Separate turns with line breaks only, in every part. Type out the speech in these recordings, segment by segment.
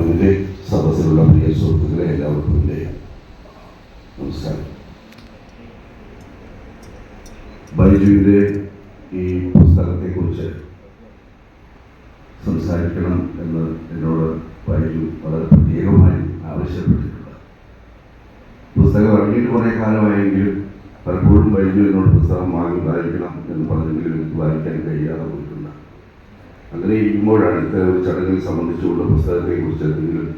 എന്റെ സദസ്സിലുള്ള പ്രിയ സുഹൃത്തുക്കളെ എല്ലാവർക്കും എന്റെ നമസ്കാരം. ബൈജുവിന്റെ ഈ പുസ്തകത്തെക്കുറിച്ച് സംസാരിക്കണം എന്ന് എന്നോട് ബൈജു വളരെ പ്രത്യേകമായി ആവശ്യപ്പെട്ടിട്ടുണ്ട്. പുസ്തകം ഇറങ്ങിയിട്ട് കുറേ കാലമായെങ്കിലും പലപ്പോഴും ബൈജു എന്നോട് പുസ്തകം വാങ്ങി വായിക്കണം എന്ന് പറഞ്ഞെങ്കിലും എനിക്ക് വായിക്കാൻ കഴിയാതെ പോയിട്ടുണ്ട്. അങ്ങനെ ഇരിക്കുമ്പോഴാണ് ഇത്തരം ചടങ്ങിൽ സംബന്ധിച്ചുകൊണ്ട് പുസ്തകത്തെക്കുറിച്ച് എന്തെങ്കിലും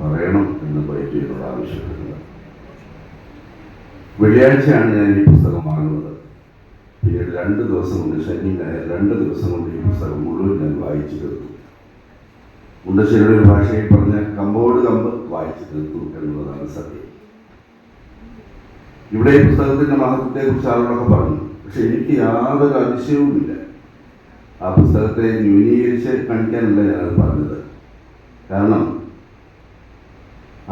പറയണം എന്ന് എന്നോട് ആവശ്യപ്പെടുന്നത് വെള്ളിയാഴ്ചയാണ് ഞാൻ ഈ പുസ്തകം വാങ്ങുന്നത്. പിന്നീട് രണ്ട് ദിവസം കൊണ്ട് ശനി രണ്ട് ദിവസം കൊണ്ട് ഈ പുസ്തകം മുഴുവൻ ഞാൻ വായിച്ചു തീർത്തു. മുണ്ടശ്ശേരിയുടെ ഒരു ഭാഷയിൽ പറഞ്ഞ കമ്പോട് കമ്പ് വായിച്ചു തീർത്തു എന്നുള്ളതാണ് സത്യം. ഇവിടെ ഈ പുസ്തകത്തിന്റെ മഹത്വത്തെക്കുറിച്ച് ആളുകളൊക്കെ പറഞ്ഞു. പക്ഷെ എനിക്ക് യാതൊരു അതിശയവുമില്ല. ആ പുസ്തകത്തെ ന്യൂനീകരിച്ച് കാണിക്കാനല്ല ഞാനത് പറഞ്ഞത്. കാരണം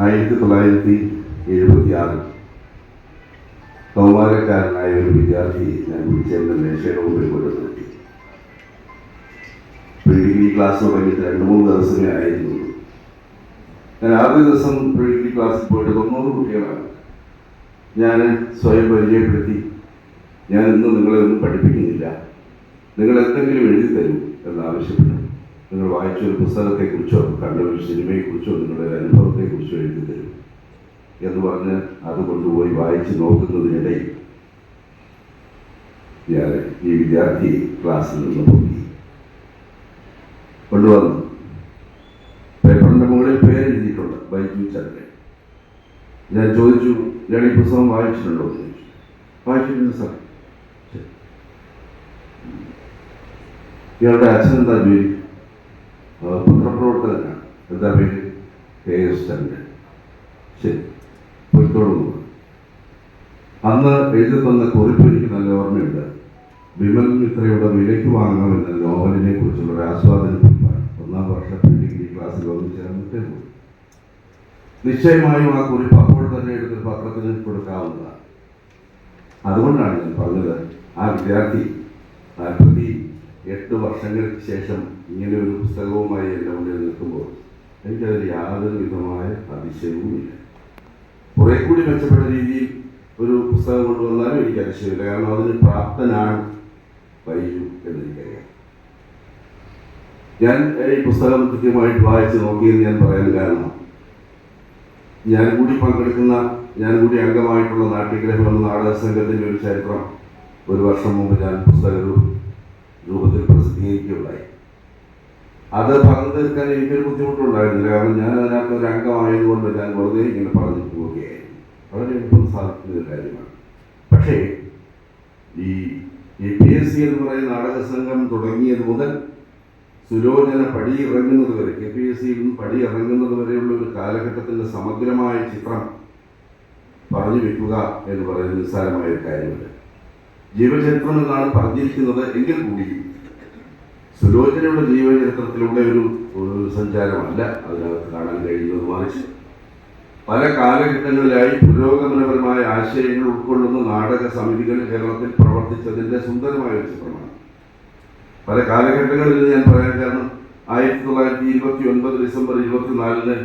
ആയിരത്തി തൊള്ളായിരത്തി എഴുപത്തി ആറിൽ കൗമാരക്കാരനായ ഒരു വിദ്യാർത്ഥി ഞാൻ വിളിച്ചതിന്റെ മേശയുടെ മുമ്പിൽ കൊണ്ട് നിർത്തി പ്രീ ഡിഗ്രി ക്ലാസ് തുടങ്ങിയിട്ട് രണ്ട് മൂന്ന് ദിവസമേ ആയിരുന്നു ഞാൻ ആദ്യ ദിവസം പ്രീ ഡിഗ്രി ക്ലാസ്സിൽ പോയിട്ട് തൊണ്ണൂറ് കുട്ടികളാണ്. ഞാൻ സ്വയം പരിചയപ്പെടുത്തി. ഞാൻ ഇന്ന് നിങ്ങളെ ഒന്നും പഠിപ്പിക്കുന്നില്ല. നിങ്ങൾ എന്തെങ്കിലും എഴുതി തരൂ എന്നാവശ്യപ്പെട്ടു നിങ്ങൾ വായിച്ച ഒരു പുസ്തകത്തെക്കുറിച്ചോ കണ്ട ഒരു സിനിമയെക്കുറിച്ചോ നിങ്ങളുടെ ഒരു അനുഭവത്തെക്കുറിച്ചോ എഴുതി തരൂ. എന്ന് പറഞ്ഞ് അത് കൊണ്ടുപോയി വായിച്ച് നോക്കുന്നതിനിടയിൽ ഞാൻ ഈ വിദ്യാർത്ഥി ക്ലാസ്സിൽ നിന്ന് പോയി കൊണ്ടുവന്നു. പേപ്പറിന്റെ മുകളിൽ പേരെഴുതിയിട്ടുണ്ട് ബൈജു ചന്ദ്രൻ. ഞാൻ ചോദിച്ചു ഞാൻ ഈ പുസ്തകം വായിച്ചിട്ടുണ്ടോ? എന്ന് ചോദിച്ചു. വായിച്ചിട്ടുണ്ട് സാർ ശരി. ഇയാളുടെ അച്ഛൻ എന്താ ജോലി? പത്രപ്രവർത്തകനാണ് എന്താ പേര്? കെ എസ് ചന്ദ്രൻ ശരി പൊയ്ക്കോളൂ. അന്ന് എഴുതി തന്ന കുറിപ്പ് എനിക്ക് നല്ല ഓർമ്മയുണ്ട്. വിമൽ മിത്രയുടെ വിലയ്ക്ക് വാങ്ങാമെന്ന നോവലിനെ കുറിച്ചുള്ള ഒരു ആസ്വാദന കുറിപ്പാണ്. ഒന്നാം വർഷ ഡിഗ്രി ക്ലാസ്സിൽ വന്നു ചേർന്നിട്ടേ പോയി നിശ്ചയമായും ആ കുറിപ്പ് അപ്പോൾ തന്നെ എടുത്ത് പത്രത്തിന് കൊടുക്കാവുന്നതാണ്. അതുകൊണ്ടാണ് ഞാൻ പറഞ്ഞത് ആ വിദ്യാർത്ഥി നാൽപ്പത്തി എട്ട് വർഷങ്ങൾക്ക് ശേഷം ഇങ്ങനെ ഒരു പുസ്തകവുമായി എന്റെ മുന്നിൽ നിൽക്കുമ്പോൾ എനിക്കതിൽ യാതൊരു വിധമായ അതിശയവുമില്ല. കുറെ കൂടി മെച്ചപ്പെട്ട രീതിയിൽ ഒരു പുസ്തകം കൊണ്ടുവന്നാലും എനിക്ക് അതിശയമില്ല. കാരണം അതിന് പ്രാപ്തനാണ് ബൈജു എന്നെനിക്കറിയാം ഞാൻ ഈ പുസ്തകം കൃത്യമായിട്ട് വായിച്ച് നോക്കിയെന്ന് ഞാൻ പറയാൻ കാരണം ഞാൻ കൂടി പങ്കെടുക്കുന്ന ഞാൻ കൂടി അംഗമായിട്ടുള്ള നാട്യഗ്രഹം എന്ന നാടക സംഘത്തിന്റെ ഒരു ചരിത്രം ഒരു വർഷം മുമ്പ് ഞാൻ പുസ്തക അത് പറഞ്ഞു തീർക്കാൻ എനിക്കൊരു ബുദ്ധിമുട്ടുണ്ടായിരുന്നില്ല. കാരണം ഞാൻ അതിനകത്ത് ഒരു അംഗമായതുകൊണ്ട് ഞാൻ വെറുതെ ഇങ്ങനെ പറഞ്ഞു പോവുകയായിരുന്നു വളരെ എളുപ്പം സാധിക്കുന്ന ഒരു കാര്യമാണ്. പക്ഷേ ഈ എ പി എസ് സി എന്ന് പറയുന്ന നാടക സംഘം തുടങ്ങിയത് മുതൽ സുലോചന പടി ഇറങ്ങുന്നത് വരെ കെ പി എസ് സിയിൽ നിന്ന് പടി ഇറങ്ങുന്നത് വരെയുള്ള ഒരു കാലഘട്ടത്തിന്റെ സമഗ്രമായ ചിത്രം പറഞ്ഞു വെക്കുക എന്ന് പറയുന്നത് നിസ്സാരമായ ഒരു കാര്യമല്ല ജീവചരിത്രം എന്നാണ് പറഞ്ഞിരിക്കുന്നത് എങ്കിൽ കൂടി സുലോചനയുടെ ജീവചരിത്രത്തിലൂടെ ഒരു സഞ്ചാരമല്ല അതിനകത്ത് കാണാൻ കഴിയുന്നത് മറിച്ച് പല കാലഘട്ടങ്ങളിലായി പുരോഗമനപരമായ ആശയങ്ങൾ ഉൾക്കൊള്ളുന്ന നാടക സമിതികൾ കേരളത്തിൽ പ്രവർത്തിച്ചതിന്റെ സുന്ദരമായ ഒരു ചിത്രമാണ്. പല കാലഘട്ടങ്ങളിൽ ഞാൻ പറയാൻ കാരണം ആയിരത്തി തൊള്ളായിരത്തി ഇരുപത്തി ഒൻപത് ഡിസംബർ ഇരുപത്തിനാലിന്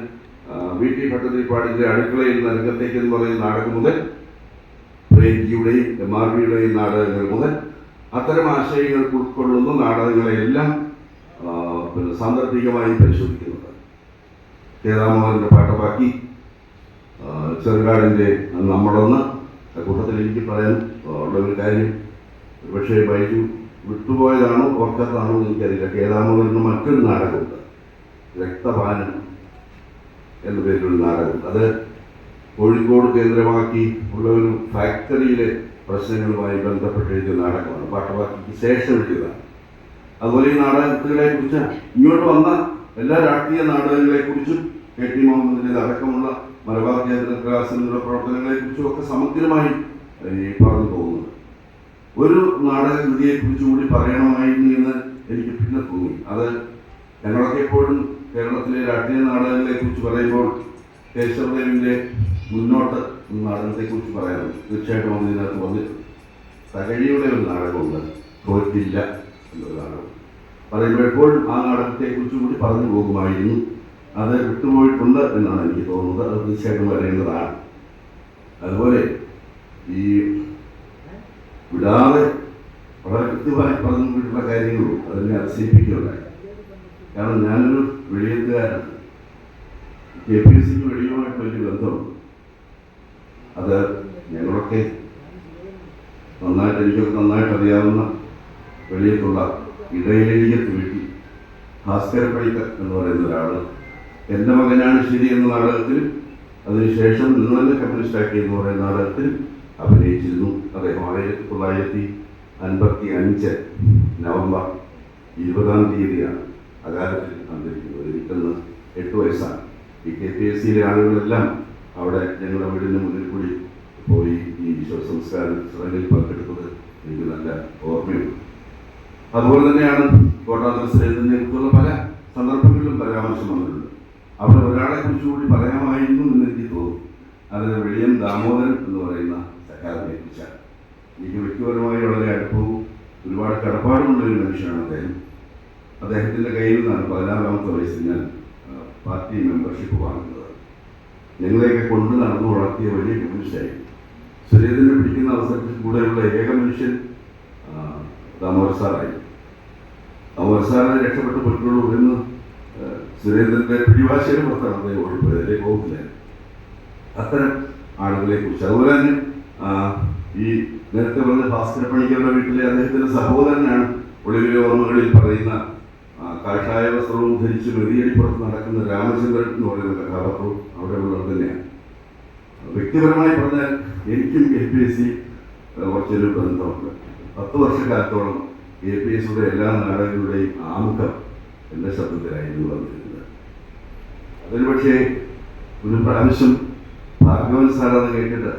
വി ടി ഭട്ടതിരിപ്പാടിന്റെ അടുക്കളയിൽ നരകത്തേക്ക് എന്ന് പറയുന്ന നാടകം മുതൽ പ്രേംജിയുടെയും എം ആർ ബിയുടെയും നാടകങ്ങൾ മുതൽ അത്തരം ആശയങ്ങൾ ഉൾക്കൊള്ളുന്ന നാടകങ്ങളെയെല്ലാം പിന്നെ സാന്ദർഭികമായി പരിശോധിക്കുന്നുണ്ട്. കേദാമോഹന്റെ പാട്ടപ്പാക്കി ചെറുകാടിന്റെ നമ്മളൊന്ന് കൂട്ടത്തിൽ എനിക്ക് പറയാൻ ഉള്ള ഒരു കാര്യം പക്ഷേ ബൈജു വിട്ടുപോയതാണോ ഓർക്കാത്തതാണോ എന്ന് എനിക്കറിയില്ല. കേദാമോഹന് മറ്റൊരു നാടകമുണ്ട് രക്തപാനം എന്ന പേരിലൊരു നാടകം അത് കോഴിക്കോട് കേന്ദ്രമാക്കി ഉള്ള ഒരു ഫാക്ടറിയിലെ പ്രശ്നങ്ങളുമായി ബന്ധപ്പെട്ട് എഴുതിയ നാടകമാണ്. പാട്ടവാക്കിക്ക് ശേഷം എഴുതിയതാണ് അതുപോലെ ഈ നാടകങ്ങളെ കുറിച്ച് ഇങ്ങോട്ട് വന്ന എല്ലാ രാഷ്ട്രീയ നാടകങ്ങളെ കുറിച്ചും കെ ടി മുഹമ്മദിന്റെ അടക്കമുള്ള മലബാർ കേന്ദ്ര ക്ലാസിനുള്ള പ്രവർത്തനങ്ങളെ കുറിച്ചും ഒക്കെ സമഗ്രമായി പറഞ്ഞു പോകുന്നത് ഒരു നാടകകൃതിയെ കുറിച്ച് കൂടി പറയണമായിരുന്നു എന്ന് എനിക്ക് പിന്നെ തോന്നി. അത് ഞങ്ങളൊക്കെ എപ്പോഴും കേരളത്തിലെ രാഷ്ട്രീയ നാടകങ്ങളെ കുറിച്ച് പറയുമ്പോൾ കേശവദേവിന്റെ മുന്നോട്ട് എന്ന നാടകത്തെ കുറിച്ച് പറയാറുണ്ട് തീർച്ചയായിട്ടും അത് ഇതിനകത്ത് വന്നിട്ടുണ്ട് തകഴിയുടെ ഒരു നാടകമുണ്ട്. തോറ്റില്ല എന്നൊരു നാടകം. പറയുമ്പോൾ എപ്പോഴും ആ നാടകത്തെ കുറിച്ച് കൂടി പറഞ്ഞു പോകുമായിരുന്നു. അത് വിട്ടുപോയിട്ടുണ്ട് എന്നാണ് എനിക്ക് തോന്നുന്നത്. അത് തീർച്ചയായിട്ടും പറയേണ്ടതാണ് അതുപോലെ ഈ വിടാതെ വളരെ കൃത്യമായി പറഞ്ഞു വിട്ടുള്ള കാര്യങ്ങളും അതിനെ അതിശയിപ്പിക്കുകയുണ്ടായി. കാരണം ഞാനൊരു വെളിയത്തുകാരൻ കെ പി എസ് സിക്ക് വെളിയുമായിട്ട് വലിയ ബന്ധമുണ്ട്. അത് ഞങ്ങളൊക്കെ നന്നായിട്ട് എനിക്കൊക്കെ നന്നായിട്ട് അറിയാവുന്ന വെളിയിട്ടുള്ള ഇടയിലെഴുതിയ വീട്ടിൽ ഭാസ്കര പണിക്കർ എന്ന് പറയുന്ന ഒരാൾ എന്റെ മകനാണ് ശരി എന്ന നാടകത്തിൽ അതിനുശേഷം നിങ്ങളെ കമ്മ്യൂണിസ്റ്റാക്കി എന്ന് പറയുന്ന നാടകത്തിൽ അഭിനയിച്ചിരുന്നു. അദ്ദേഹം ആയിരത്തി തൊള്ളായിരത്തി അൻപത്തി അഞ്ച് നവംബർ ഇരുപതാം തീയതിയാണ് അകാലത്തിൽ അന്തരിക്കുന്നത്. എനിക്കന്ന് എട്ട് വയസ്സാണ്. ഈ കെ പി എസ് സിയിലെ ആളുകളെല്ലാം അവിടെ ഞങ്ങളുടെ വീടിന് മുന്നിൽ കൂടി പോയി ഈ ശവസംസ്കാര ചടങ്ങിൽ പങ്കെടുത്തത് എനിക്ക് നല്ല ഓർമ്മയുണ്ട്. അതുപോലെ തന്നെയാണ് കോട്ടാന്തര സുരേന്ദ്രനെ കുറിച്ചുള്ള പല സന്ദർഭങ്ങളിലും പരാമർശം വന്നിട്ടുണ്ട്. അവിടെ ഒരാളെ കുറിച്ച് കൂടി പറയാമായിരുന്നു എന്ന് എനിക്ക് തോന്നുന്നു. അത് വെളിയൻ ദാമോദരൻ എന്ന് പറയുന്ന സഹാബിനെ കുറിച്ചാണ്. എനിക്ക് വ്യക്തിപരമായി വളരെ അടുപ്പവും ഒരുപാട് കടപ്പാടുമുള്ള ഒരു മനുഷ്യനാണ് അദ്ദേഹം. അദ്ദേഹത്തിന്റെ കയ്യിൽ നിന്നാണ് പതിനാറാമത്തെ വയസ്സിൽ ഞാൻ പാർട്ടി മെമ്പർഷിപ്പ് വാങ്ങുന്നത്. ഞങ്ങളെയൊക്കെ കൊണ്ട് നടന്നു വളർത്തിയ വലിയ കമ്മ്യൂണിസ്റ്റായി സുരേന്ദ്രനെ പിടിക്കുന്ന അവസരത്തിൽ കൂടെയുള്ള ഏക മനുഷ്യൻ ദാമോദർ സാറായി. ദാമോദർ സാറിനെ രക്ഷപ്പെട്ട് പറ്റുള്ളൂ എന്ന് സുരേന്ദ്രന്റെ പിടിവാശയുടെ പുറത്താണ് അദ്ദേഹം ഓടിപ്പോയത് അതിലേക്ക് അത്തരം ആളുകളെ കുറിച്ച് അതുപോലെ തന്നെ ഈ നേരത്തെ പറഞ്ഞ ഭാസ്കര പണിക്കരുടെ വീട്ടിലെ അദ്ദേഹത്തിന്റെ സഹോദരനാണ് ഒളിവിലെ ഓർമ്മകളിൽ പറയുന്ന കാഷായ വസ്ത്രവും ധരിച്ച് മെതിയടിപ്പുറത്ത് നടക്കുന്ന രാമചന്ദ്രൻ എന്ന് പറയുന്ന കഥാപാത്രവും അവിടെ ഉള്ളത് തന്നെയാണ്. വ്യക്തിപരമായി പറഞ്ഞാൽ എനിക്കും കെ പി എസ് സി കുറച്ചൊരു ബന്ധമുണ്ട്. പത്ത് വർഷക്കാലത്തോളം കെ പി എസ് സിയുടെ എല്ലാ നാടകങ്ങളുടെയും ആമുഖം എന്റെ ശബ്ദത്തിലായിരുന്നു വന്നിരുന്നത്. അതിന് പക്ഷേ ഒരു പ്രാവശ്യം ഭാഗവൻ സാറത് കേട്ടിട്ട്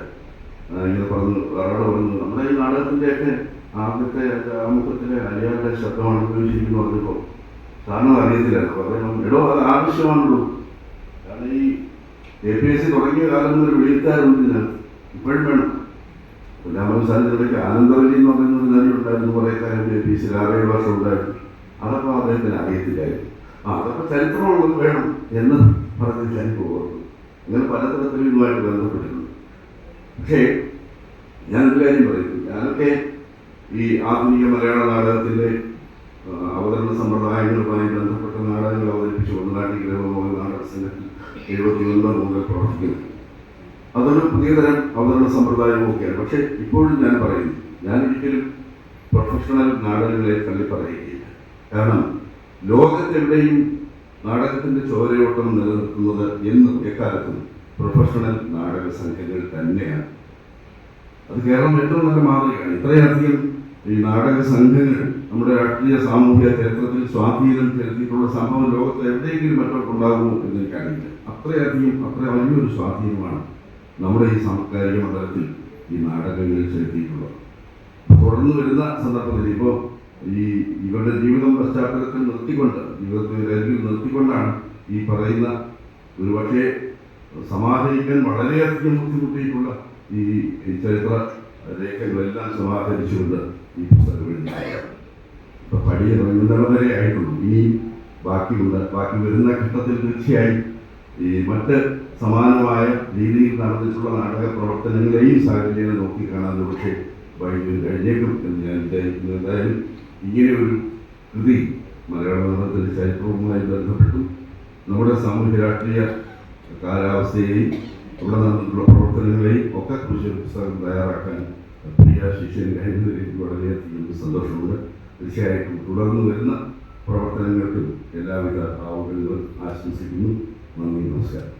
ഇങ്ങനെ പറഞ്ഞു വേറെ പറഞ്ഞു നമ്മുടെ ഈ നാടകത്തിന്റെയൊക്കെ ആദ്യത്തെ ആമുഖത്തിലെ അയാളുടെ ശബ്ദമാണ് ഉപയോഗിച്ചിരിക്കുന്നു പറഞ്ഞപ്പോൾ സാറിന് അത് അറിയത്തില്ലായിരുന്നു അദ്ദേഹം എടോ അത് ആവശ്യമാണല്ലോ. കാരണം ഈ എ പി എസ് സി തുടങ്ങിയ കാലം മുതൽ വെളിയെത്താറുണ്ട് ഇതിനകത്ത് ഇപ്പോഴും വേണം. രാമൻ സാധ്യതയിലേക്ക് ആനന്ദവലി എന്ന് പറയുന്ന ഒരു നടി ഉണ്ടായിരുന്നു. കുറേ കാലം എ പി എസ് സി ആറേഴ് വർഷം ഉണ്ടായിരുന്നു. അതപ്പോൾ അദ്ദേഹത്തിന് അറിയത്തില്ലായിരുന്നു. ആ അതൊക്കെ ചരിത്രമുള്ളത് വേണം എന്ന് പറഞ്ഞ് ഞാൻ പോകുന്നു. അങ്ങനെ പലതരത്തിലും ഇതുമായിട്ട് ബന്ധപ്പെട്ടിരുന്നു. പക്ഷേ ഞാനൊരു കാര്യം പറയുന്നു ഞാനൊക്കെ ഈ ആധുനിക മലയാള നാടകത്തിന്റെ അവതരണ സമ്പ്രദായങ്ങളുമായി ബന്ധപ്പെട്ട നാടകങ്ങൾ അവതരിപ്പിച്ചു. ഒന്നാട്ടി ഗ്രഹമോഹൻ നാടക സംഘത്തിൽ എഴുപത്തി ഒൻപത് മുതൽ പ്രവർത്തിക്കുന്നു. അതൊരു പുതിയ തരം അവതരണ സമ്പ്രദായമൊക്കെയാണ് പക്ഷേ ഇപ്പോഴും ഞാൻ പറയുന്നു ഞാൻ ഒരിക്കലും പ്രൊഫഷണൽ നാടകങ്ങളെ തള്ളി പറയുകയില്ല. കാരണം ലോകത്തെവിടെയും നാടകത്തിന്റെ ചോരയോട്ടം നിലനിർത്തുന്നത് എന്നും എക്കാലത്തും പ്രൊഫഷണൽ നാടക സംഘങ്ങൾ തന്നെയാണ്. അത് കേരളം ഏറ്റവും നല്ല മാതൃകയാണ്. ഇത്രയധികം ഈ നാടക സംഘങ്ങൾ നമ്മുടെ രാഷ്ട്രീയ സാമൂഹിക ചരിത്രത്തിൽ സ്വാധീനം ചെലുത്തിയിട്ടുള്ള സംഭവം ലോകത്ത് എവിടെയെങ്കിലും മറ്റൊക്കെ ഉണ്ടാകുമോ എന്ന് എനിക്കറിയില്ല അത്രയധികം അത്ര വലിയൊരു സ്വാധീനമാണ് നമ്മുടെ ഈ സാംസ്കാരിക മണ്ഡലത്തിൽ ഈ നാടകങ്ങൾ ചെലുത്തിയിട്ടുള്ളത്. തുടർന്ന് വരുന്ന സന്ദർഭത്തിൽ ഇപ്പോൾ ഈ ഇവരുടെ ജീവിതം പശ്ചാത്തലത്തിൽ നിർത്തിക്കൊണ്ട് ജീവിതത്തിൽ നിർത്തിക്കൊണ്ടാണ് ഈ പറയുന്ന ഒരു പക്ഷേ സമാഹരിക്കാൻ വളരെയധികം ബുദ്ധിമുട്ടിയിട്ടുള്ള ഈ ചരിത്ര രേഖകളെല്ലാം സമാഹരിച്ചുകൊണ്ട് ഈ പുസ്തകം എഴുതിയത് ഇപ്പൊ ആയിട്ടുള്ളൂ. ഇനി ബാക്കിയുണ്ട് ബാക്കി വരുന്ന ഘട്ടത്തിൽ തീർച്ചയായും ഈ മറ്റ് സമാനമായ രീതിയിൽ നടന്നിട്ടുള്ള നാടക പ്രവർത്തനങ്ങളെയും സാഹചര്യങ്ങളെ നോക്കിക്കാണാൻ പക്ഷേ വൈദ്യുതി കഴിഞ്ഞേക്കും എന്ന് ഞാൻ വിചാരിക്കുന്നു. എന്തായാലും ഇങ്ങനെ ഒരു കൃതി മലയാള നാടകത്തിന്റെ ചരിത്രവുമായി ബന്ധപ്പെട്ടു. നമ്മുടെ സാമൂഹ്യ രാഷ്ട്രീയ കാലാവസ്ഥയെയും ഇവിടെ നടന്നിട്ടുള്ള പ്രവർത്തനങ്ങളെയും ഒക്കെ കുറിച്ച് പുസ്തകം തയ്യാറാക്കാൻ പ്രിയ ശിഷ്യൻ കഴിഞ്ഞതിൽ വളരെയധികം സന്തോഷമുണ്ട് തീർച്ചയായിട്ടും തുടർന്ന് വരുന്ന പ്രവർത്തനങ്ങൾക്കും എല്ലാവിധ ഭാവങ്ങളും ആശംസിക്കുന്നു. നന്ദി നമസ്കാരം.